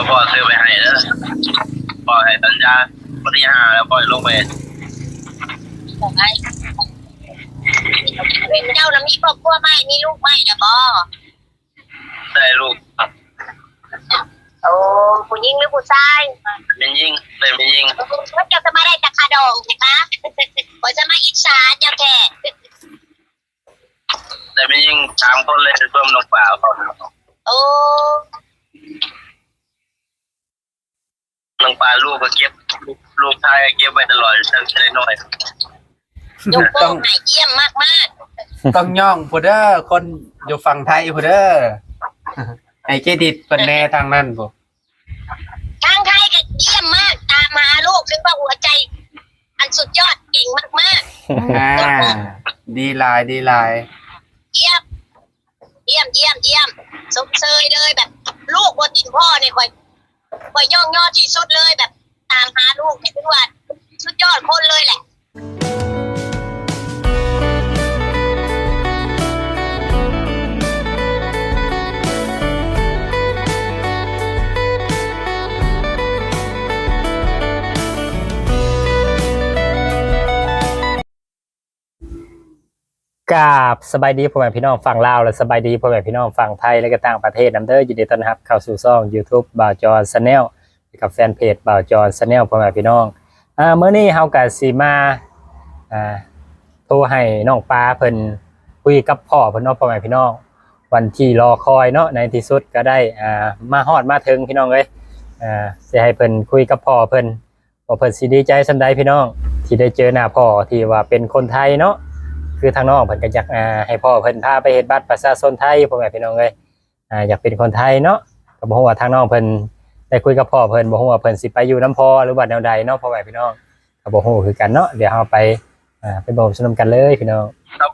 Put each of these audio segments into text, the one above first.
ดี๋ยวพ่อซื้อไปให้แล้วพ่อให้สัญญาปฏิหารแล้วพ่อลงไปของไอ้เจ้านะมีครอบครัวไหมมีลูกไหมเดี๋ยวบอได้ลูกโอ้ผู้หญิงหรือผู้ชายไม่ยิ่งได้ไม่ยิ่งว่าเจ้าจะมาได้จากคาดองใช่ปะว่าจะมาอิจฉาเจ้าแค่ได้ไม่ยิ่งสามคนเลยร่วมลงเปล่าเขาโอ้ ลงปลาลูกก็เก็บลูกชายก็เก็บไว้ตลอดตั้งแต่น้อยยกโป้งใหม่เยี่ยมมากมากต้องย่องผู้เด้อคนอยู่ฝั่งไทยผู้เด้อไอ้เครดิตเพิ่นแน่ทางนั้นบ่ๆทางไทยก็เยี่ยมมาก ตามหาลูกถึงว่าหัวใจ อันสุดยอดเก่งมากอ่าดีหลายดีหลายๆเยี่ยมเยี่ยมเยี่ยมเยี่ยมสมเชยเลยแบบ ลูกบนตินพ่อเนี่ยคอย คอยย่องย่อที่สุดเลยแบบตามหาลูกเนี่ยเป็นว่าสุดยอดคนเลยแหละ กราบสบายดีพ่อแม่พี่น้องฝั่งลาวและสบายดีพ่อแม่พี่น้องฝั่งไทยและก็ต่างประเทศนํเด้อยินดีต้อนรับเข้าสู่ช่อง YouTube บ่าวจอนชาแนลกับแฟนเพจบ่าวจอนชาแนลพ่อแม่พี่น้องอ่ามื้อนี้เฮาก็สิมาอ่าโทรให้น้องปลาเพิ่นคุยกับพ่อเพิ่นเนาะพ่อแม่พี่น้อง วันที่รอคอยเนาะในที่สุดก็ได้อ่ามาฮอดมาถึงพี่น้องเอ้ยอ่าสิให้เพิ่นคุยกับพ่อเพิ่นว่าเพิ่นสิดีใจส่ำใดพี่น้อง ที่ได้เจอหน้าพ่อที่ว่าเป็นคนไทยเนาะ คือทางน้องเพิ่นก็อยากอ่าให้พ่อเพิ่นพาไปเฮ็ดบัตรประชาชนไทยพ่อแม่พี่น้องเอ้ยอ่าอยากเป็นคนไทยเนาะก็บ่ฮู้ว่าทางน้องเพิ่นได้คุยกับพ่อเพิ่นบ่ฮู้ว่าเพิ่นสิไปอยู่น้ำพ่อหรือว่าแนวใดเนาะพ่อแม่พี่น้องก็บ่ฮู้คือกันเนาะเดี๋ยวเราไปอ่าไปบอกสนมกันเลยพี่น้องครับ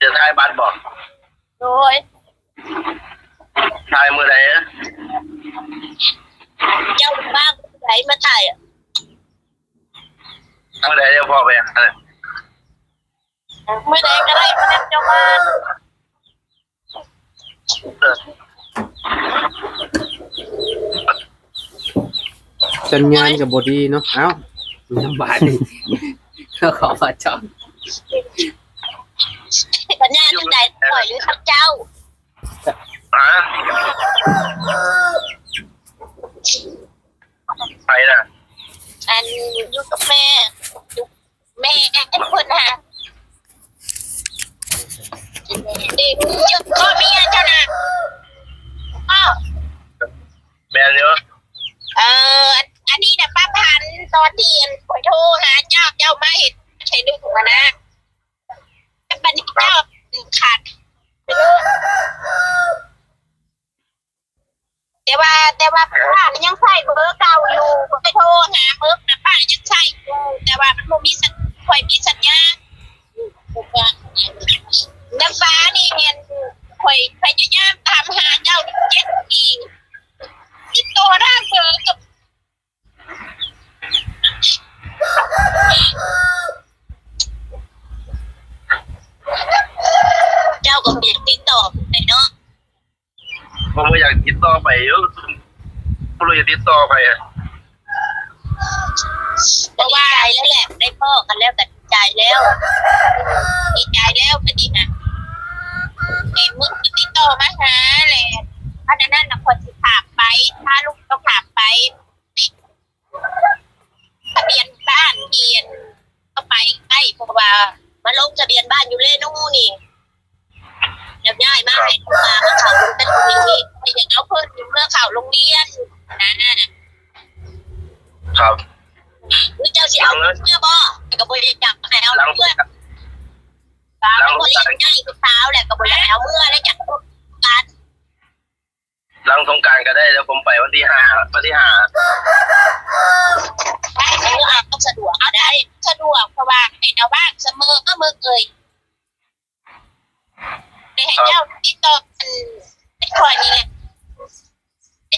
จะทายบัตรบอกโดยทายมือไหนเจ้าบ้างไหนมาถ่ายอะมือไหนจะพ่อไปอะ ไม่ได้ก็ได้มาเล่นเจ้าบ้านสัญญาณก็บ่ดีเนาะเอ้าลำบากนี่ก็ขอมาจอดปัญญาจังใดปล่อยหรือทับเจ้าอะไปนะอันอยู่กับแม่อยู่แม่ไอ้คนฮะ เด็กจุดก็เมียเจ้านะอ้าวแม่เนาะเอ่ออันนี้นะป้าพันธุ์ตอนที่อันขอโทรหาเจ้าเจ้ามาเห็นใช้ดึงมานะบันนี้เจ้าขาดไปเลยแต่ว่าแต่ว่าป้านี่ยังใช้เบอร์เก่าอยู่ไปโทรหาเบอร์นะป้ายังใช้อยู่แต่ว่ามันบ่มีสัญค่อยมีสัญญาณน้ำฟ้านี่เห็นค่อยพยายามตามหาเจ้านี่เจ็ดปีติดตัวร่างเบอร์กับ เจ้าก็เปลี่ยนติ๊กตอกไปเนาะ ผมก็อยากติดต่อไปอยู่ไม่รู้จะ ติดต่อไปอะเพราใจแล้วแหละได้พ่อกันแล้วแต่ใจแล้วดีใจแล้วปฏินะไอ้มึงติดต่อมาหาแหละเพราะฉะนั้นนะคนที่ถามไป ถ้าลูกต้องถามไปทะเบียนบ้านเปลี่ยนก็ไปใกล้เพราะว่ามาลงทะเบียนบ้านอยู่เล่นู่นนี่เดี๋ยวง่ายมากให้ลูกมาเมื่อเขาลงเป็นโรงเรียนไม่อย่างเอาเพิ่นอยู่เมื่อเขาโรงเรียนนะครับ หรือเจ้าสิเอาเมื่อบ่แต่ก็บ่ได้จับให้เอา หลัง เมื่อสาวก็บ่ได้ง่ายคือสาวแหละก็บ่ได้เอาเมื่อแล้วจักการ หลั งสงการก็ได้แล้วผมไปวันที่ห้าวันที่ห้าได้เมื่อเอาสะดวกเอาได้สะดวกเพราะว่าเป็นเอาบ้างเสมอก็มือเกยได้ให้เจ้าติดต่อกันเป็นคอยนี่แหละเน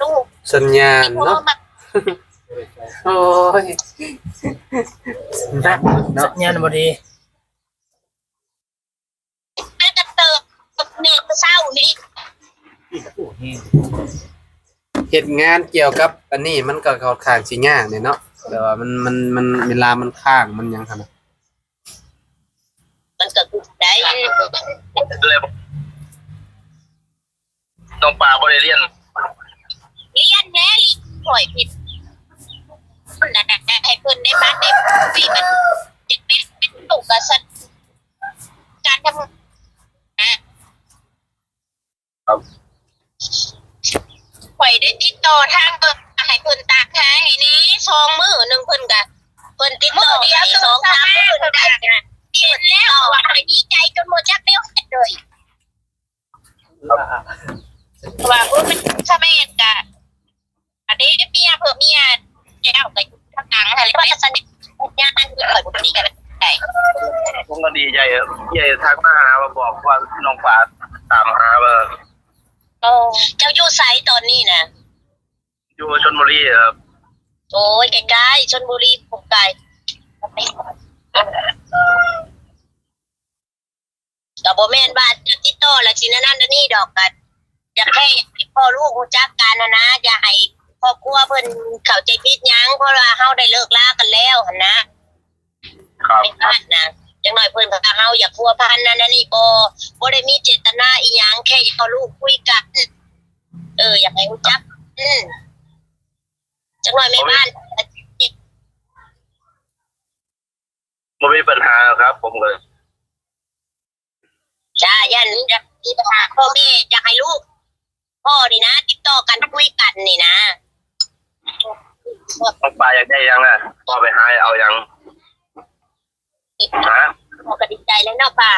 ลูกสัญญาณเนาะโอ้ยนักเนาะญาณบดีแม่กระเติบกับเนตเศร้านี่ ห้งเฮ็ดงานเกี่ยวกับ อันนี้มันก็ค่อนข้างสิยากเนี่ยเนาะแต่ว่ามันมันมันเวลามันค้างมันหยังคั่นน่ะมันก็คือได้เลยน้องปลาบ่ได้เรียนเรียนแน่ลิป่วยผิดคนนั้นน่ะให้เพิ่นได้บ้านได้ปีมันเด็กแม่เป็นตุกกระสันการทำอะ ข่อยได้ติดต่อทางเบิ่งให้เพิ่นตากให้นี่สองมือหนึ่งเพิ่นก็เพิ่นติดต่อให้สองสามมือเพิ่นได้นะเห็นแล้วว่าข่อยดีใจจนหมดจักแนวเฮ็ดเลยว่าเพิ่นเป็นชาเมนกะอันนี้เมียเพิ่มเมียแก้วกับทางกลางอะไรว่าสนิทงานคือเปิดบุตรีกันได้ผมก็ดีใจใหญ่ทักมาหามาบอกว่าน้องปลาตามหาว่า เจ้าอยู่ไซตอนนี้นะอยู่ชลบุรีครับโอ้ยใกล้ๆชนบุรีผมไกลกับโบแมนบ้านจะติดต่อและสินั่นนั่นนี่ดอกกันอยากให้พ่อลูกรู้จักกันนะนะอย่าให้ครอบครัวเพิ่นเข้าใจผิดหยังเพราะว่าเฮาได้เลิกลากันแล้วหั่นนะครับไม่พลาดนะ จังหน่อยเพิ่นพาเฮาอยากพัวพันนั่นนั่นนี่บ่บ่ได้มีเจตนาอีหยังแค่อยากเอาลูกคุยกัน เออ อยากให้รู้จัก อืมจังหน่อยไม่บ้านไม่มีปัญหาครับ ผมเลยจ้ายันอยากมีปัญหาพ่อแม่อยากให้ลูก พ่อนี่นะติดต่อกันคุยกันนี่นะน้องปลาอยากได้ยังอะพ่อไปหาเอายัง ฮะพ่อก็ดีใจแล้วเนาะป่า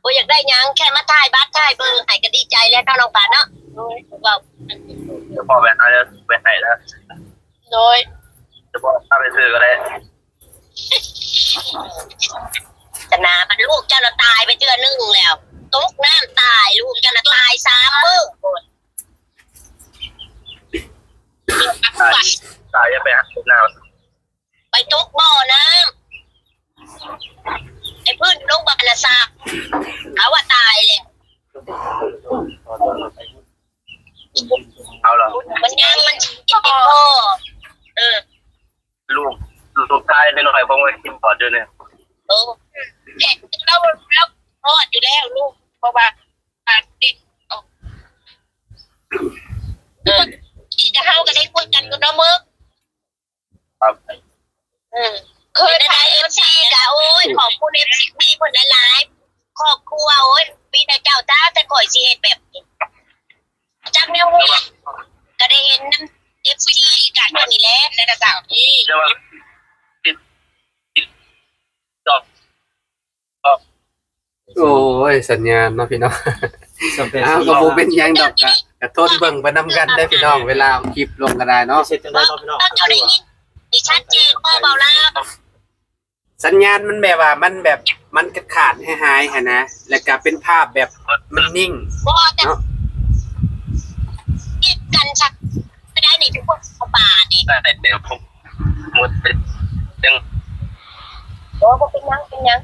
โอ้ยอยากได้หยังแค่มาถ่ายบัตรถ่ายเบอร์ให้ก็ดีใจแล้วเนาะน้องป่าเนาะโอ้ยว่าเดี๋ยวพ่อไปหาแล้วไปให้แล้วโดยจะพ่อพาไปซื้อก็ได้จะนามันลูกเจ้าน่ะตายไปเทื่อนึงแล้วตกน้ำตายลูกเจ้าน่ะตายสามมื้อโอ้ยตายตายจะไปหาหน้าไปตกบ่อน้ำไอ้พื้นลงบานน่ะซาก เขาว่าตายเลยเอาเหรอมันยังมันจิตติดพ่อเออลูกลูกชายน้อยๆผมก็กินปอดด้วยเนี่ยเออแต่เราเรารอดอยู่แล้วลูกเพราะว่าอ่าเด็กเอาเออที่จะเฮากันได้คุยกันก็เนาะมึงครับเออเคยได้เอฟซีกะโอ้ยขอบคุณเอฟซีมีคนหลายๆ ครอบครัวโอ้ยมีแต่เจ้าตาแต่ก่อยสิเฮ็ดแบบนี้จักแนวเฮ็ดก็ได้เห็นน้ำเอฟซีกันนี่แหละในระดับนี้เรียกว่าติดติดดอกโอ้ยสัญญาณเนาะพี่น้องสำเป็นอ้าวสีก็บ่เป็นหยังดอกกะกะทนเบิ่งไปนํกันได้อพี่น้องเวลาเอาคลิปลงก็ได้เนาะเสร็จจังได้ตอนพี่น้องเราจะได้ยินดิชัดเจนพ่อเบาล่าสัญญาณมันแบบว่ามันแบบ มันขาดๆหายๆหั่นนะ แล้วก็เป็นภาพแบบมันนิ่งพ่อแต่ที่กันชักไม่ได้ในทุกคนเขาป่านี่ได้เดี๋ยวผมหมดเป็นยังโอ้บ่เป็นยังเป็นยัง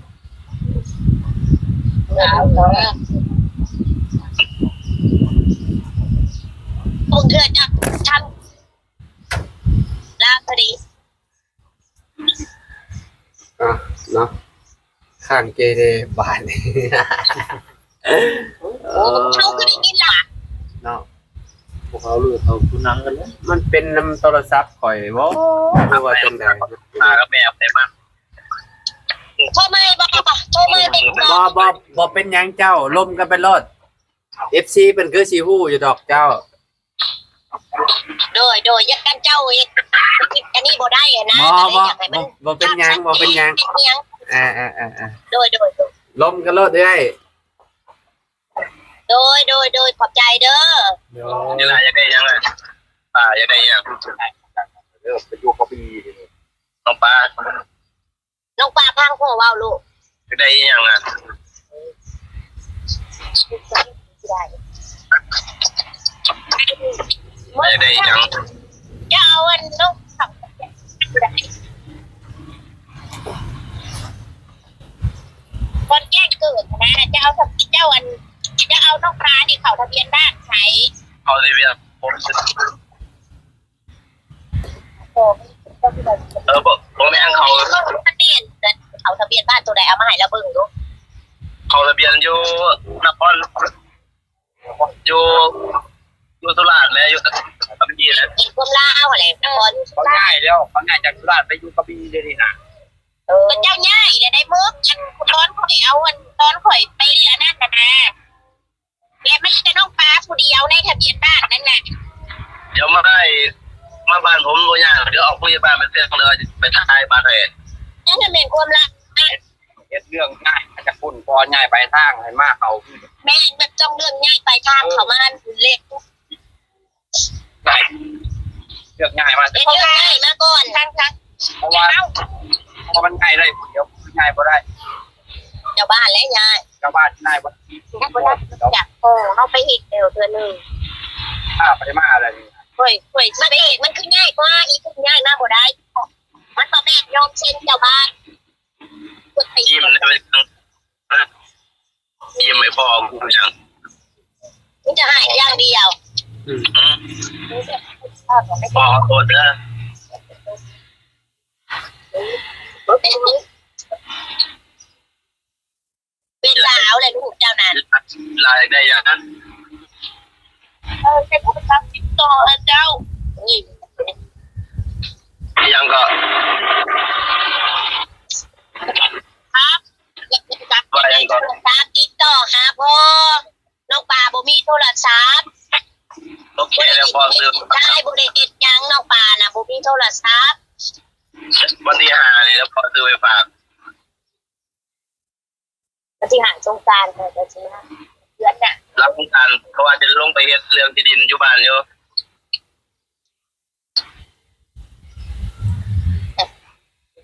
ผมเกิดจากทำลาพอดีอะเนาะ ข้างเกเรบานนี่ เอโอ้อเขาคือได้ยินหล่ะเนาะพวกเขาลูกเขาคุณนังกันเลยมันเป็นน้ำโทรศัพท์ข่อยบ่หรือว่าจังไดตากับแม่ไปบ้านโทรมาบอกบอกโทรมาเป็นบบ่อกบ่บ่เป็นหยังเจ้าล่มกันไปรถ FC เป็นคือสิฮู้อยู่ดอกเจ้า โดยโดยอยักกันเจ้าเองอันนี้บ่ได้อะนะบ่ก็เลยบ่อยากให้มับ่นบ่เป็นหยังบ่เป็นหยัง เป็นหยัง อ่าอ่าอ่าอ่าโดยโดยโดยล่มกันรถเด้ยโดยโดยโดยขอบใจเด้อเวลาอยากได้ยังอะปลาอยากได้ยังเออไปอยู่เขาปีน้องปลาน้องปลาพังหัวว่าวลูกอยากได้ยังอะได้อยากได้ยังจะเอาอันน้องขับ คนแจ้งเกิดนะจะเอาทะเบียนเจ้าอันจะเอาน้องปลานี่เขาทะเบียนบ้านใช้เขาทะเบียนผมโอ้เออบอกผมแม่งเขาเขาทะเบียนเอาทะเบียนบ้านตัวใดเอามาให้เราเบิ่งดูเขาทะเบียนอยู่นครอยู่อยู่สุราษฎร์เลยอยู่กระบี่เลยเป็นความลาวอะไรนครเขาง่ายแล้วเขาง่ายจากสุราษฎร์ไปอยู่กระบี่เลยนี่นะ เออเจ้าง่ายเลยได้มึกอันตอนข่อยเอาอันตอนข่อยไปอันนั้นนะนะแกไม่ใช่น้องปลาผู้เดียวในทะเบียนบ้านนั่นแหละเดี๋ยวมาได้มาบ้านผมตัวอย่างเดี๋ยวเอาผู้ใหญ่บ้านไปเส้นเลยไปถ่ายบ้านเลยนั่นเป็นความลาวเฮ็ดเรื่องง่ายอาจจะปุ่นพอง่ายไปทางให้มากเขาแม่งมันจ้องเรื่องง่ายไปทางเขามาเล็กง่ายเรื่องง่ายมากเป็นเรื่องง่ายมาก่อนทางทางเพราะว่า เพราะมันง่ายได้เดี๋ยวง่ายบ่ได้เจ้าบ้านและยายชาวบ้านง่ายบ่ถ้าบ่ได้อยากโอ้เอาไปหิดเดียวเธอหนึ่งถ้าไปมาอะไรนี่ข่อยข่อยมันเอกมันคือง่ายกว่าอีกคือง่ายมากบ่ได้ มันต่อแม่ยอมเช่นเจ้าบ้านกดไปยิ้มได้ไปยิ้มไม่พอกูยังมันจะหายอย่างเดียวอืมไม่พอขอโทษเด้อเป็นสาวเลยลูกเจ้านั้นลายได้ยังนั้นเออเป็นผู้รับติดต่อเจ้านี่ยังก็ครับอยากเป็นรับในโทรศัพท์ติดต่อหาพ่อน้องปลาบ่มีโทรศัพท์โอเคแล้วพอซื้อได้บ่ได้เฮ็ดหยังน้องปลาน่ะบ่มีโทรศัพท์ วันที่ห้านี่แล้วพอซื้อไปฝากก็ที่หางสงกรารเออจะสิมาเดือนน่ะรับการเพราะว่าจะลงไปเฮ็ดเรื่องที่ดินอยู่บ้านอยู่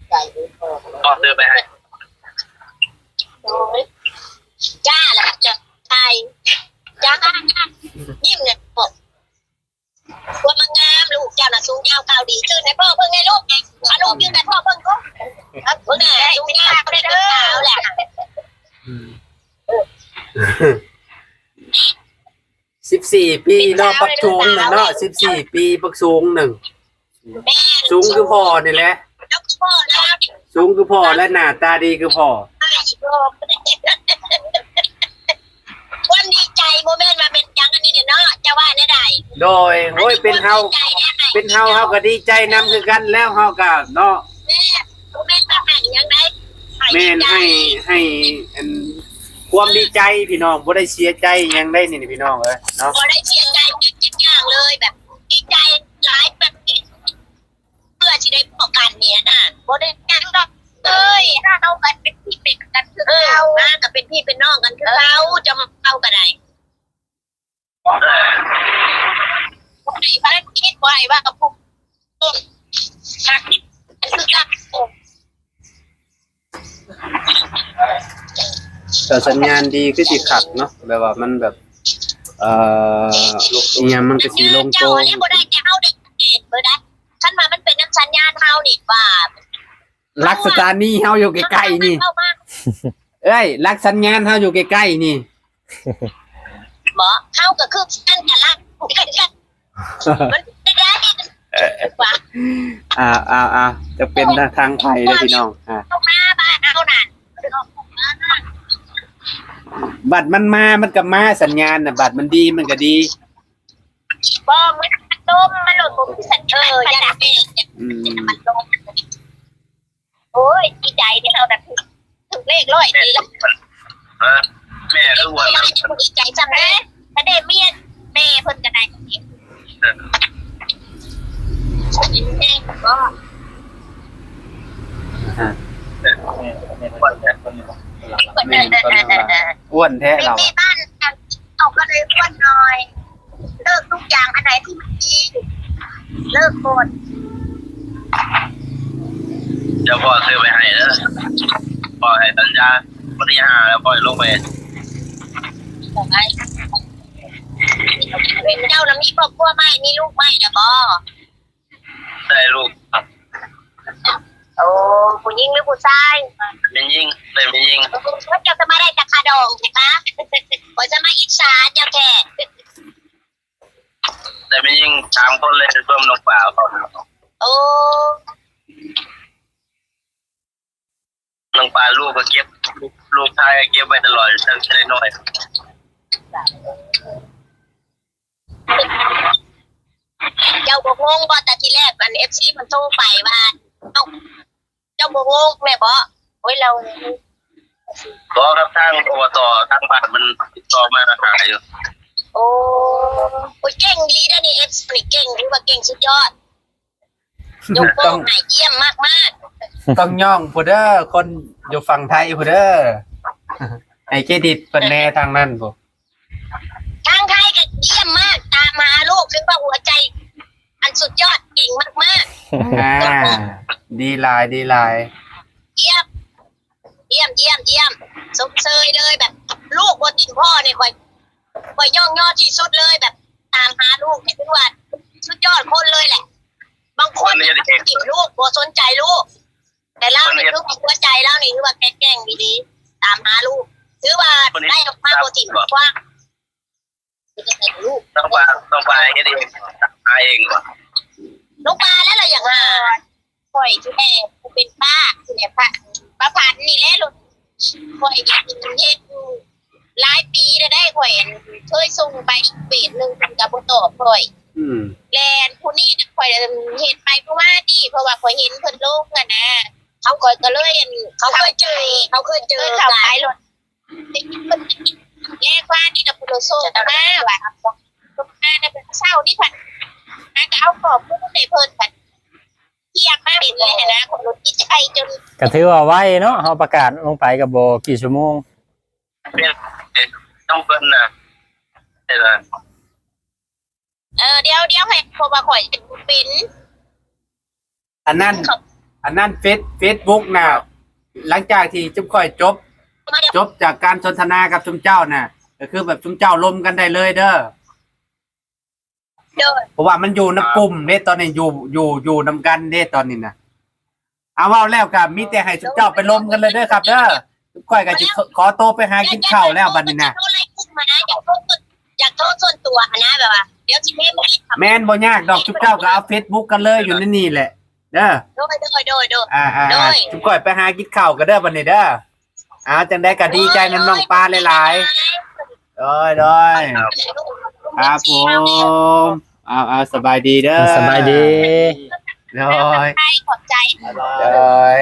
ใจดีพอพอซื้อไปให้โอ้ยจ้าล่ะจะตายจ้ายิ้มเนี่ยบอกว่ามันงามลูกเจ้าน่ะสูงยาวก้าวดีชื่อในพ่อเพิ่งไงลูกไง อาลูกยืนในพ่อเพิ่งก็เพิ่งไงสูงยาวได้เด้อแหละสิบสี่ปีเนาะปักสูงหนึ่งเนาะสิบสี่ปีปักสูงหนึ่งแม่สูงคือพ่อนี่แหละแล้วพ่อนะสูงคือพ่อและหน้าตาดีคือพ่อไอ้พ่อวันดีใจโมเมนต์มาเป็น จังอันนี้เนี่ยเนาะจะว่าได้ใดโดยโอ้ยเป็นเฮาเป็นเฮาเฮาก็ดีใจนำคือกันแล้วเฮาก็เนาะแม่โมเมนต์มาให้ยังไงแม่นให้ให้อันความดีใจพี่น้องบ่ได้เสียใจหยังได้นี่นี่พี่น้องเอ้ยเนาะพอได้เชียร์ใจจังอย่างเลยแบบดีใจหลายแบบเพื่อที่ได้พบกันเนี่ยนะโมได้ยังดอกเอ้ยถ้าเรากันเป็นพี่เป็นกันคือเรามากับเป็นพี่เป็นน้องกันคือเราจะมาเอากันไหนไอ้บ้านคิดไว้ว่ากับพวกต้นชักคือกันแต่สัญญาณดีคือสิขัดเนาะแบบว่ามันแบบ เอ่ออีหยังมันก็สิลงโตเจ้าเนี่ยบ่ได้จะเฮาได้เห็นบ่ได้คันมามันเป็นน้ำสัญญาณเฮานี่ว่าลักสถานีเฮาอยู่ใกล้ๆนี่ เข้ามา เอ้ยลักสัญญาณเฮาอยู่ใกล้ๆนี่ หมอเฮาก็คือกันกันละมันได้ได้ว่าอ่าอ่าอ่าจะเป็นทางไทยเลยพี่น้องอ่าเข้ามาบ้านเฮานั่นบัตรมันมา มันก็มาสัญญาณน่ะบัตรมันดีมันก็ดีบ่มันต้มมันหลุดบ่สัญเอออย่าเป็นอืมมันต้มโอ้ยดีใจที่เฮาน่ะถึงเลขร้อยดี แล้วเออแม่รู้ว่าดีใจจังเลยถ้าได้เมียแม่เพิ่นก็ได้นี่แม่ก็อ่าวันนี้แม่นตอนนั้นว่าอ้วนแท้เป็นเราในบ้านกันเอาก็เลยอ้วนหน่อย เลิกทุกอย่างอันไหนที่มันดีเลิกหมดเดี๋ยวพ่อซื้อไปให้เด้อพ่อให้สัญญาวันที่ห้าแล้วพ่อลงไป ของไอ้เป็นเจ้านะมีครอบครัวไหมมีลูกไหมเดี๋ยวบอได้ลูกโอ้ผู้หญิงหรือผู้ชายไม่ยิ่งได้ไม่ยิ่งว่าเจ้าจะมาได้จากคาดองใช่ปะว่าจะมาอิจฉาเจ้าแค่แต่ไม่ยิ่งสามคนเลยรวมน้องป่าเขาโอ้น้องป่าลูกก็เก็บลูกชายก็เก็บไว้ตลอดตั้งแต่น้อย เจ้าบ่งงบ่แต่ทีแรกมันเอฟซีมันโทรไปว่าเอ้าเจ้าบ่งงแม่บ่โอ้ยเราก็ครับทางอบตทางบ้านมันติดต่อมาหาอยู่โอ้โอ้ยเก่งดีนะนี่เอฟซีเก่งถือว่าเก่งสุดยอดยกโป้ต้องงให้เยี่ยมมากมากต้องย่องผู้เด้อคนอยู่ฝั่งไทยผู้เด้อให้เครดิตเพิ่นแน่ทางนั้นบ่ๆทางไทยก็ เยี่ยมมากตามหาลูกถึงว่าหัวใจ อันสุดยอดเก่งมากอ่าดีหลายดีหลายๆเยี่ยม เยี่ยมเยี่ยมเยี่ยมสมเชยเลยแบบ ลูกบนตินพ่อเนี่ยคอยคอยย่องย่อที่สุดเลยแบบ ตามหาลูกเนี่ยถึงว่าสุดยอดคนเลยแหละ บางคนเนี่ยติดลูกบ่สนใจลูก แต่เล่าเนี่ยคือหัวใจเล่านี่คือว่าแกล้งๆดีๆตามหาลูกถือว่าได้ออกมาโปรตีนกว้างคือ จะเป็นลูกน้องป่าน้องป่าเฮ็ดเองหาเองว่ะลูกปลาแล้วเราอย่างหาปล่อยที่แม่กูเป็นป้าคือแม่ป้าป้าพันธุ์นี่แหละลูกปล่อยกินเฮ็ดหลายปีแล้วได้ข่อยอันเคยส่งไปอีกเบสหนึ่งเป็นกับบ่ตอบข่อยอืมแลนผู้นี้น่ะข่อยเห็นไปเพราะว่านี่เพราะว่าข่อยเห็นเพิ่นลงอะนะเขาก็ก็เลยอันเขาเคยเจอเขาเคยเจอกันไปรถแยกว่านี่นะพุโรโซมาว่ะ ตรงหน้าน่ะเป็นเศร้านี่พันหาก็เอาขอบผู้ในเพิ่นพันเทียบมาเป็นเลยนะคนรถที่ใจจนก็ถือว่าไวเนาะเฮาประกาศลงไปก็บ่กี่ชั่วโมงเป็นต้องเพิ่นน่ะเห็นไหมเออเดี๋ยวเดี๋ยวให้เพราะว่าข่อยเป็นอันนั้นอันนั้นเฟซเฟซบุ๊กน่ะหลังจากที่จุ๊บค่อยจบมาเดี๋ยวจบจากการสนทนากับชุมเจ้าน่ะก็คือแบบชุมเจ้าลมกันได้เลยเด้อ เดินเพราะว่ามันอยู่ในกลุ่มเด้ตอนนี้อยู่อยู่อยู่นำกันเด้ตอนนี้นะเอาเว่าแล้วกับมีแต่ให้ชุมเจ้าไปลมกันเลยเด้อครับเด้อจุ๊บค่อยก็สิขอโตวไปหากินข้าวแล้วบัดนี้นะอยากโทษไล่คุกมานะอยากโทษส่วนอยากโทษส่วนตัวนะแบบว่าเดี๋ยวจิเม่ไม่ได้ทำแม่นบ่ยากดอกชุบเจ้าก็เอาเฟซบุ๊กกันเลยอยู่ในนี่แหละเด้อโดยโดยโดยโดยอ่าอ่าโดอ่ายชุบก่อยไปหากินข้าวกันเด้อบัดนี้เด้ออ้าวจังได้ก็ดีใจน้ำน้องปลาหลายๆโดยโดย ครับผมเอาเอาสบายดีเด้อสบายดีโดยใช่ขอบใจโดย